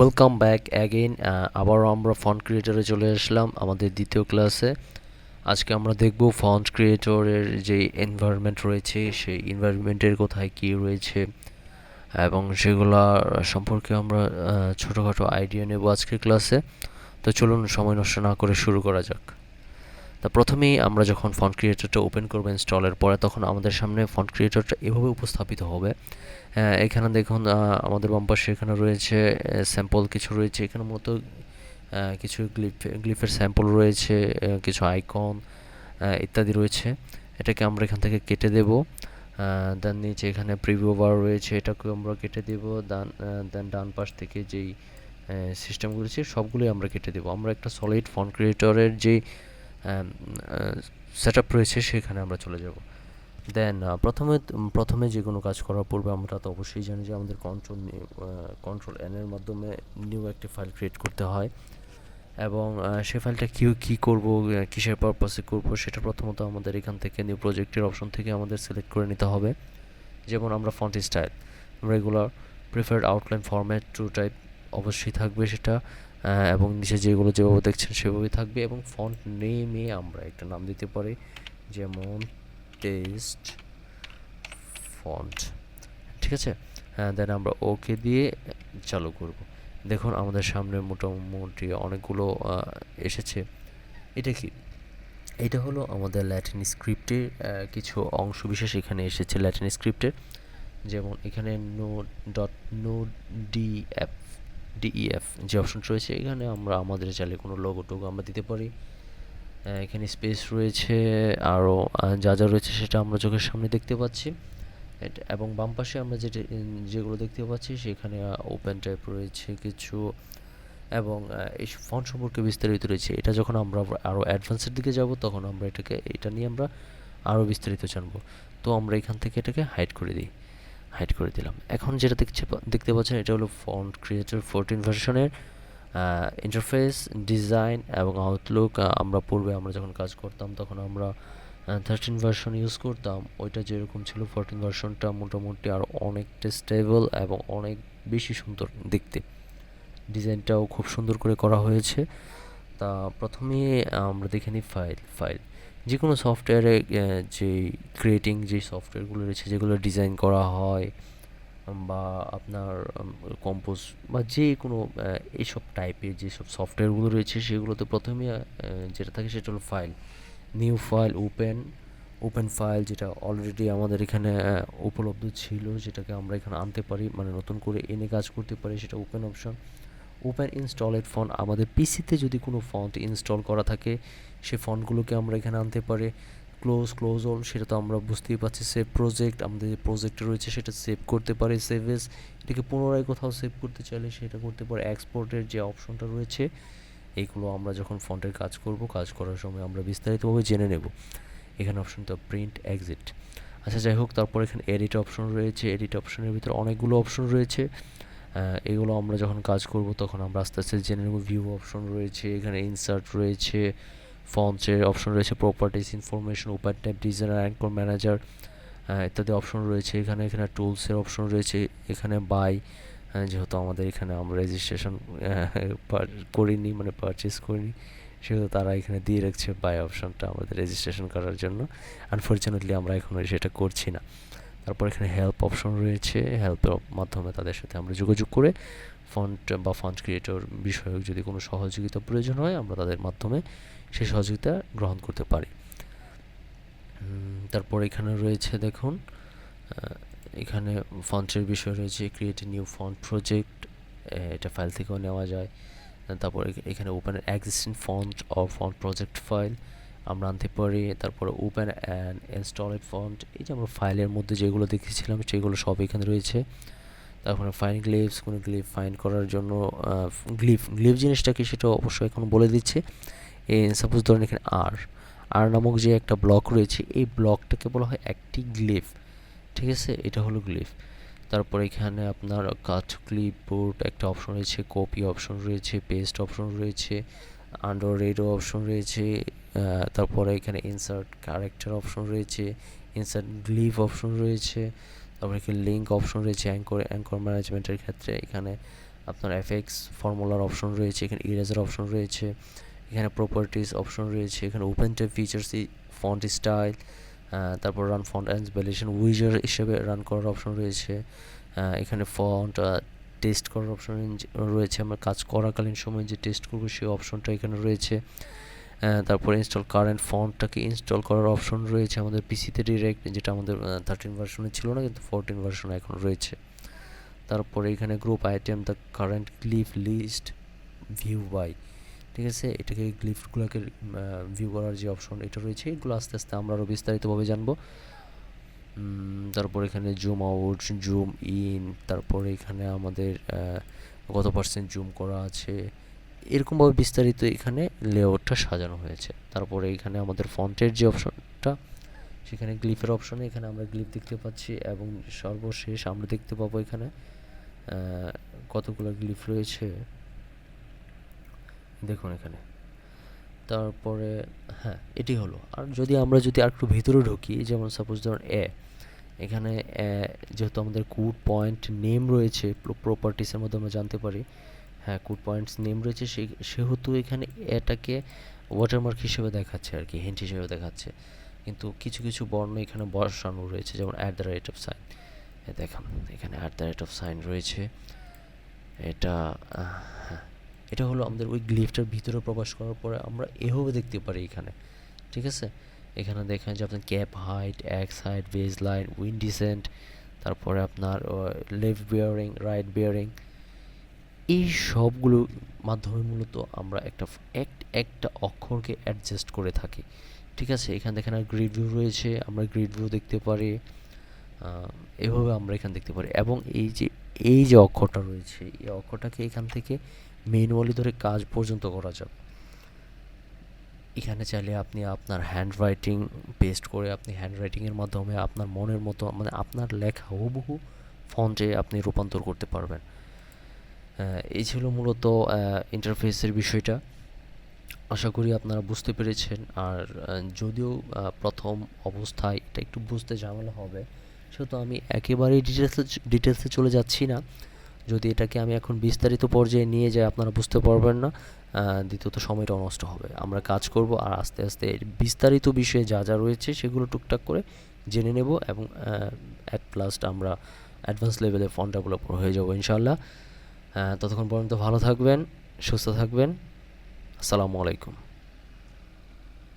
Welcome back again আবারও আমরা font ক্রিয়েটরে চলে আসলাম আমাদের দ্বিতীয় ক্লাসে আজকে আমরা দেখব ফন্ট ক্রিয়েটরের যে এনভায়রনমেন্ট রয়েছে, সেই এনভায়রনমেন্টের কোথায় কী রয়েছে এবং সেগুলা সম্পর্কে আমরা ছোটোখাটো আইডিয়া নেব আজকের ক্লাসে তো চলুন, সময় নষ্ট না করে শুরু করা যাক। তা প্রথমেই আমরা যখন ফন্ট ক্রিয়েটরটা ওপেন করব ইনস্টলের পরে, তখন আমাদের সামনে ফন্ট ক্রিয়েটরটা এভাবে উপস্থাপিত হবে এখানে দেখুন আমাদের বাম পাশে এখানে রয়েছে স্যাম্পল কিছু রয়েছে। এখানে মূলত কিছু গ্লিফ গ্লিফের স্যাম্পল রয়েছে কিছু আইকন ইত্যাদি রয়েছে। এটাকে আমরা এখান থেকে কেটে দেব। দেন নিচে এখানে প্রিভিউ বার রয়েছে, এটাকেও আমরা কেটে দেব। দেন দেন ডান পাশ থেকে যেই সিস্টেমগুলো রয়েছে সবগুলোই আমরা কেটে দেব। আমরা একটা সলিড ফন্ট ক্রিয়েটরের যেই সেট আপ রয়েছে, সেখানে আমরা চলে যাব। দেন প্রথমে প্রথমে যে কোনো কাজ করার পূর্বে আমরা তো অবশ্যই জানি যে আমাদের কন্ট্রোল কন্ট্রোল এন এর মাধ্যমে নিউ একটি ফাইল ক্রিয়েট করতে হয়। এবং সে ফাইলটা কী কী করব কিসের পারপাসে করব, সেটা প্রথমত আমাদের এখান থেকে নিউ প্রজেক্টের অপশন থেকে আমাদের সিলেক্ট করে নিতে হবে। যেমন আমরা font style regular preferred outline format to type অবশ্যই থাকবে সেটা এবং নিচে যেগুলো যেভাবে দেখছেন সেভাবেই থাকবে। এবং ফন্ট নেমে আমরা একটা নাম দিতে পারি, যেমন টেস্ট ফন্ট ঠিক আছে? হ্যাঁ দেন আমরা ওকে দিয়ে চালু করব। দেখুন, আমাদের সামনে মোটামুটি অনেকগুলো এসেছে। এটা কি? এটা হলো আমাদের ল্যাটিন স্ক্রিপ্টের কিছু অংশ বিশেষ এখানে এসেছে ল্যাটিন স্ক্রিপ্টের যেমন এখানে no dot no D F DEF যে অপশন রয়েছে, এখানে আমরা আমাদের চাইলে কোনো লোগো টোগো আমরা দিতে পারি। এখানে স্পেস রয়েছে আরও যা যা রয়েছে সেটা আমরা চোখের সামনে দেখতে পাচ্ছি। এবং বাম পাশে আমরা যেটা যেগুলো দেখতে পাচ্ছি সেখানে ওপেন টাইপ রয়েছে কিছু। এবং এই ফন্ট সম্পর্কে বিস্তারিত রয়েছে। এটা যখন আমরা আরও অ্যাডভান্সের দিকে যাব, তখন আমরা এটাকে, এটা নিয়ে আমরা আরও বিস্তারিত জানব। তো আমরা এখান থেকে এটাকে হাইড করে দিই। হাইড করে দিলাম। এখন যেটা দেখছে, দেখতে পাচ্ছেন, এটা হলো ফন্ট ক্রিয়েটর ফোরটিন ভার্সনের ইন্টারফেস ডিজাইন এবং আউটলুক আমরা পূর্বে আমরা যখন কাজ করতাম, তখন আমরা থার্টিন ভার্সন ইউজ করতাম। ওইটা যেরকম ছিল ফোরটিন ভার্সনটা মোটামুটি আর অনেকটা স্টেবল এবং অনেক বেশি সুন্দর দেখতে। ডিজাইনটাও খুব সুন্দর করে করা হয়েছে। তা প্রথমে আমরা দেখে নিই ফাইল ফাইল যে কোনো সফটওয়্যারে যে ক্রিয়েটিং যে সফটওয়্যারগুলো রয়েছে, যেগুলো ডিজাইন করা হয় বা আপনার কম্পোজ বা যে কোনো এইসব টাইপের যেসব সফটওয়্যারগুলো রয়েছে সেগুলোতে প্রথমে যেটা থাকে সেটা হলো file new file open open file যেটা অলরেডি আমাদের এখানে উপলব্ধ ছিল, যেটাকে আমরা এখানে আনতে পারি মানে নতুন করে এনে কাজ করতে পারি, সেটা open option open installed font আমাদের পিসিতে যদি কোনো ফন্ট ইনস্টল করা থাকে, সে ফন্টগুলোকে আমরা এখানে আনতে পারি। ক্লোজ ক্লোজ অল সেটা তো আমরা বুঝতেই পারছি সেভ প্রজেক্ট আমাদের যে প্রজেক্ট রয়েছে সেটা সেভ করতে পারি সেভ এস এটাকে পুনরায় কোথাও সেভ করতে চাইলে সেটা করতে পারে এক্সপোর্টের যে অপশনটা রয়েছে এইগুলো আমরা যখন ফন্টের কাজ করব, কাজ করার সময় আমরা বিস্তারিতভাবে জেনে নেব। এখানে অপশনটা প্রিন্ট এক্সিট আচ্ছা যাই হোক, তারপর এখানে এডিট অপশন রয়েছে এডিট অপশনের ভিতরে অনেকগুলো অপশন রয়েছে। এগুলো আমরা যখন কাজ করব, তখন আমরা আস্তে আস্তে জেনে নেব ভিউ অপশন রয়েছে, এখানে ইনসার্ট রয়েছে ফন্টসের অপশন রয়েছে properties information open tab designer anchor manager ইত্যাদি অপশন রয়েছে। এখানে এখানে টুলসের অপশন রয়েছে। এখানে বাই যেহেতু আমাদের এখানে আমরা রেজিস্ট্রেশন করিনি মানে পারচেস করিনি, সেহেতু তারা এখানে দিয়ে রাখছে বাই অপশনটা আমাদের রেজিস্ট্রেশন করার জন্য। আনফর্চুনেটলি আমরা এখনও সেটা করছি না। তারপর এখানে হেল্প অপশন রয়েছে। হেল্পের মাধ্যমে তাদের সাথে আমরা যোগাযোগ করে ফন্ট বা ফন্ট ক্রিয়েটর বিষয়ক যদি কোনো সহযোগিতা প্রয়োজন হয়, আমরা তাদের মাধ্যমে সেই সহযোগিতা গ্রহণ করতে পারি। তারপর এখানে রয়েছে দেখুন এখানে ফন্টের বিষয় রয়েছে ক্রিয়েট নিউ ফন্ট প্রজেক্ট এটা ফাইল থেকেও নেওয়া যায়। তারপর এখানে open existing font or font project file আমরা আনতে পারি। তারপরে ওপেন অ্যান্ড ইনস্টলেড ফন্ট এই যে আমরা ফাইলের মধ্যে যেগুলো দেখেছিলাম, সেগুলো সব এখানে রয়েছে। তারপরে ফাইন গ্লিভস কোনো গ্লিভ ফাইন করার জন্য গ্লিভ গ্লিভ জিনিসটা কি সেটা অবশ্যই এখন বলে দিচ্ছে। সাপোজ ধরেন এখানে আর আর নামক যে একটা ব্লক রয়েছে, এই ব্লকটাকে বলা হয় একটি গ্লিভ ঠিক আছে? এটা হলো গ্লিভ তারপর এখানে আপনার কাট ক্লিপবোর্ড একটা অপশন রয়েছে কপি অপশন রয়েছে পেস্ট অপশন রয়েছে আন্ডার রেডও অপশন রয়েছে তারপরে এখানে ইনসার্ট ক্যারেক্টার অপশন রয়েছে ইনসার্ট গ্লিভ অপশন রয়েছে, তারপরে এখানে লিঙ্ক অপশন রয়েছে অ্যাঙ্কর অ্যাঙ্কর ম্যানেজমেন্টের ক্ষেত্রে এখানে আপনার এফএক্স ফর্মুলার অপশন রয়েছে, এখানে ইরেজার অপশন রয়েছে এখানে প্রপার্টিস অপশন রয়েছে, এখানে open tab features font style তারপর run font and validation wizard হিসেবে রান করার অপশন রয়েছে এখানে ফন্ট টেস্ট করার অপশন রয়েছে, আমরা কাজ করাকালীন সময় যে টেস্ট করব সেই অপশনটা এখানে রয়েছে তারপরে ইনস্টল কারেন্ট ফন্টটাকে ইনস্টল করার অপশন রয়েছে, আমাদের পিসিতে ডিরেক্ট যেটা আমাদের থার্টিন ভার্সনে ছিল না, কিন্তু ফোরটিন ভার্সনে এখন রয়েছে, তারপরে এখানে group item the current glyph list view by ঠিক আছে? এটাকে গ্লিফগুলোকে ভিউ করার যে অপশন এটা রয়েছে, এগুলো আস্তে আস্তে আমরা আরও বিস্তারিতভাবে জানব। তারপর এখানে জুম আউট জুম ইন তারপরে এখানে আমাদের কত পার্সেন্ট জুম করা আছে? এরকমভাবে বিস্তারিত এখানে লেআউটটা সাজানো হয়েছে। তারপরে এখানে আমাদের ফন্টের যে অপশনটা সেখানে গ্লিফের অপশনে এখানে আমরা গ্লিফ দেখতে পাচ্ছি এবং সর্বশেষ আমরা দেখতে পাবো এখানে কতগুলো গ্লিফ রয়েছে? দেখুন এখানে। তারপরে হ্যাঁ এটি হলো। আর যদি আমরা যদি আর একটু ভিতরে ঢুকি, যেমন সাপোজ ধরুন এ এখানে যেহেতু আমাদের কুড পয়েন্ট নেম রয়েছে প্রপার্টিসের মধ্যে আমরা জানতে পারি হ্যাঁ কুড পয়েন্টস নেম রয়েছে সেই সেহেতু এখানে এটাকে ওয়াটারমার্ক হিসেবে দেখাচ্ছে আর কি হিন্ট হিসেবে দেখাচ্ছে। কিন্তু কিছু কিছু বর্ণ এখানে বসানো রয়েছে, যেমন at the rate of sign দেখান, এখানে at the rate of sign রয়েছে। এটা হ্যাঁ এটা হলো আমাদের ওই গ্লিফটার ভিতরে প্রকাশ করার পরে আমরা এভাবে দেখতে পারি এখানে, ঠিক আছে? এখানে দেখেন যে আপনার cap height, X height, base line win descent, তারপরে আপনার লেফট বিয়ারিং, রাইট বিয়ারিং, এই সবগুলো মাধ্যমে মূলত আমরা একটা এক, একটা অক্ষরকে অ্যাডজাস্ট করে থাকি, ঠিক আছে? এখানে দেখেন আর গ্রিড ভিউ রয়েছে, আমরা গ্রিড ভিউ দেখতে পারি এভাবে আমরা এখানে দেখতে পারি এবং এই যে এই যে অক্ষরটা রয়েছে, এই অক্ষরটাকে এখান থেকে ম্যানুয়ালি ধরে কাজ পর্যন্ত করা যাবে। এখানে চাইলে আপনি আপনার হ্যান্ড রাইটিং পেস্ট করে আপনি হ্যান্ড রাইটিংয়ের মাধ্যমে আপনার মনের মতো মানে আপনার লেখা হুবহু ফন্টে আপনি রূপান্তর করতে পারবেন। এই ছিল মূলত ইন্টারফেসের বিষয়টা। আশা করি আপনারা বুঝতে পেরেছেন। আর যদিও প্রথম অবস্থায় এটা একটু বুঝতে ঝামেলা হবে, সেহেতু আমি একেবারেই ডিটেলসে ডিটেলসে চলে যাচ্ছি না। যদি এটাকে আমি এখন বিস্তারিত পর্যায়ে নিয়ে যাই, আপনারা বুঝতে পারবেন না দ্বিতীয়ত সময়টা নষ্ট হবে। আমরা কাজ করব আর আস্তে আস্তে বিস্তারিত বিষয়ে যা যা রয়েছে সেগুলো টুকটাক করে জেনে নেব এবং অ্যাট লাস্ট আমরা অ্যাডভান্স লেভেলে ফন্ট ডেভেলপার হয়ে যাব ইনশাল্লাহ ততক্ষণ পর্যন্ত ভালো থাকবেন, সুস্থ থাকবেন। আসসালামু আলাইকুম।